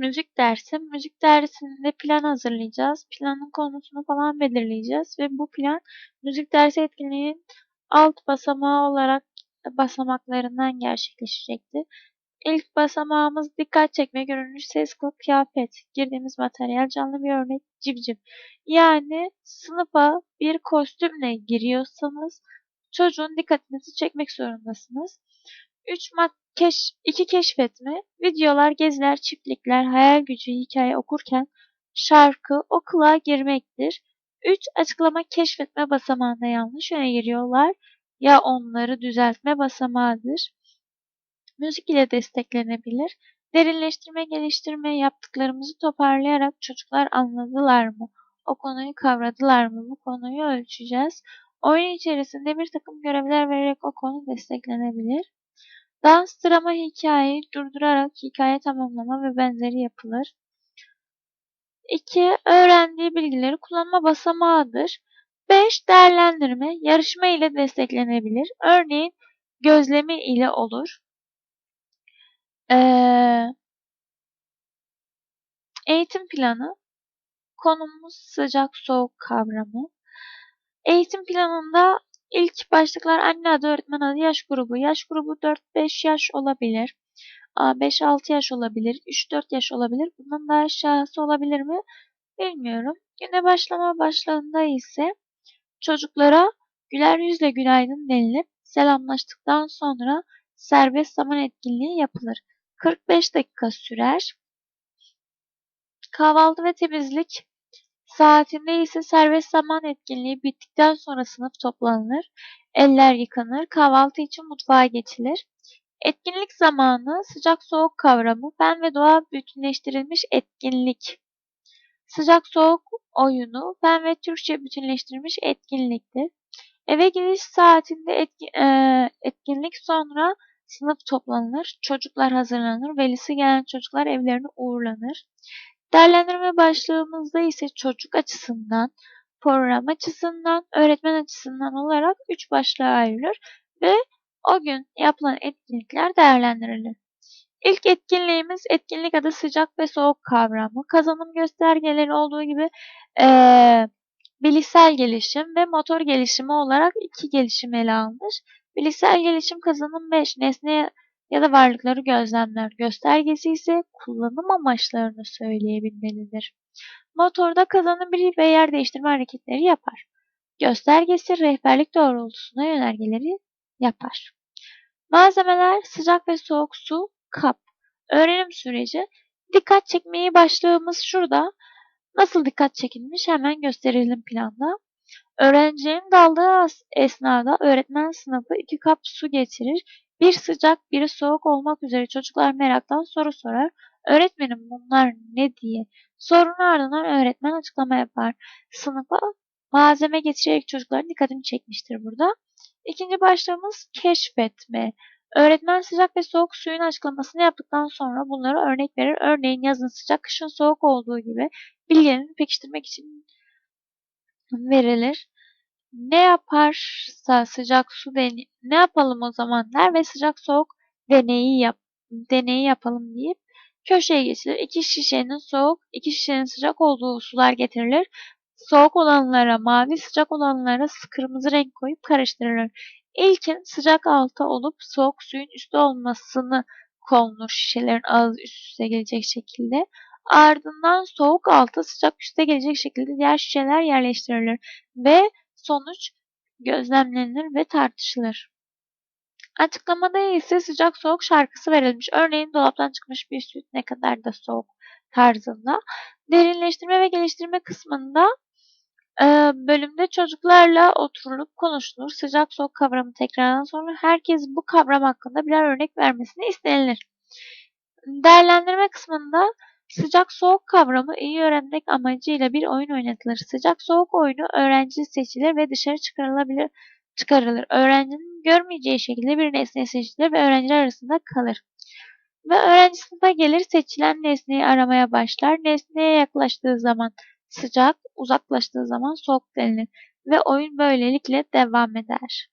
müzik dersi. Müzik dersinde plan hazırlayacağız. Planın konusunu falan belirleyeceğiz ve bu plan müzik dersi etkinliğinin alt basamağı olarak basamaklarından gerçekleşecektir. İlk basamağımız dikkat çekme, görünüş, ses, kılık, kıyafet. Girdiğimiz materyal canlı bir örnek civciv. Yani sınıfa bir kostümle giriyorsanız çocuğun dikkatinizi çekmek zorundasınız. 3 keş, 2 keşfetme, videolar, geziler, çiftlikler, hayal gücü, hikaye okurken şarkı, okula girmektir. 3 açıklama keşfetme basamağında yanlış yöne giriyorlar ya onları düzeltme basamağıdır. Müzik ile desteklenebilir. Derinleştirme, geliştirme yaptıklarımızı toparlayarak çocuklar anladılar mı? O konuyu kavradılar mı? Bu konuyu ölçeceğiz. Oyun içerisinde bir takım görevler vererek o konu desteklenebilir. Dans, drama, hikayeyi durdurarak hikaye tamamlama ve benzeri yapılır. 2. Öğrendiği bilgileri kullanma basamağıdır. 5. Değerlendirme, yarışma ile desteklenebilir. Örneğin gözlemi ile olur. Ee, eğitim planı, konumuz sıcak soğuk kavramı. Eğitim planında ilk başlıklar anne adı, öğretmen adı, yaş grubu. Yaş grubu 4-5 yaş olabilir. 5-6 yaş olabilir, 3-4 yaş olabilir. Bundan daha aşağısı olabilir mi? Bilmiyorum. Güne başlama başlığında ise çocuklara güler yüzle günaydın denilip selamlaştıktan sonra serbest zaman etkinliği yapılır. 45 dakika sürer. Kahvaltı ve temizlik saatinde ise serbest zaman etkinliği bittikten sonra sınıf toplanır. Eller yıkanır. Kahvaltı için mutfağa geçilir. Etkinlik zamanı sıcak soğuk kavramı fen ve doğa bütünleştirilmiş etkinlik. Sıcak soğuk oyunu fen ve Türkçe bütünleştirilmiş etkinliktir. Eve giriş saatinde e, etkinlik sonra sınıf toplanır, çocuklar hazırlanır, velisi gelen çocuklar evlerine uğurlanır. Değerlendirme başlığımızda ise çocuk açısından, program açısından, öğretmen açısından olarak üç başlığa ayrılır ve o gün yapılan etkinlikler değerlendirilir. İlk etkinliğimiz etkinlik adı sıcak ve soğuk kavramı. Kazanım göstergeleri olduğu gibi ee, bilişsel gelişim ve motor gelişimi olarak iki gelişim ele alınır. Bilişsel gelişim kazanım 5 nesne ya da varlıkları gözlemler. Göstergesi ise kullanım amaçlarını söyleyebilmelidir. Motorda kazanım bir ve yer değiştirme hareketleri yapar. Göstergesi rehberlik doğrultusuna yönergeleri yapar. Malzemeler sıcak ve soğuk su, kap. Öğrenim süreci. Dikkat çekmeyi başlığımız şurada. Nasıl dikkat çekilmiş hemen gösterelim planda. Öğrencinin daldığı esnada öğretmen sınıfı iki kap su getirir. Bir sıcak, biri soğuk olmak üzere çocuklar meraktan soru sorar. Öğretmenim bunlar ne diye. Sorunun ardından öğretmen açıklama yapar. Sınıfa malzeme getirerek çocukların dikkatini çekmiştir burada. İkinci başlığımız keşfetme. Öğretmen sıcak ve soğuk suyun açıklamasını yaptıktan sonra bunları örnek verir. Örneğin yazın sıcak, kışın soğuk olduğu gibi bilgilerini pekiştirmek için verilir. Ne yaparsa sıcak su deneyi, ne yapalım o zaman der ve sıcak soğuk deneyi yap, deneyi yapalım deyip köşeye geçilir. İki şişenin soğuk, iki şişenin sıcak olduğu sular getirilir. Soğuk olanlara mavi, sıcak olanlara kırmızı renk koyup karıştırılır. İlkin sıcak alta olup soğuk suyun üstte olmasını konulur şişelerin ağzı üst üste gelecek şekilde. Ardından soğuk alta sıcak üste gelecek şekilde diğer şişeler yerleştirilir ve sonuç gözlemlenir ve tartışılır. Açıklamada ise sıcak soğuk şarkısı verilmiş. Örneğin dolaptan çıkmış bir süt ne kadar da soğuk tarzında. Derinleştirme ve geliştirme kısmında bölümde çocuklarla oturulup konuşulur. Sıcak soğuk kavramı tekrardan sonra herkes bu kavram hakkında birer örnek vermesini istenilir. Değerlendirme kısmında sıcak soğuk kavramı iyi öğrenmek amacıyla bir oyun oynatılır. Sıcak soğuk oyunu öğrenci seçilir ve dışarı çıkarılabilir çıkarılır. Öğrencinin görmeyeceği şekilde bir nesne seçilir ve öğrenciler arasında kalır. Ve öğrenci sınıfa gelir seçilen nesneyi aramaya başlar. Nesneye yaklaştığı zaman sıcak, uzaklaştığı zaman soğuk denilir ve oyun böylelikle devam eder.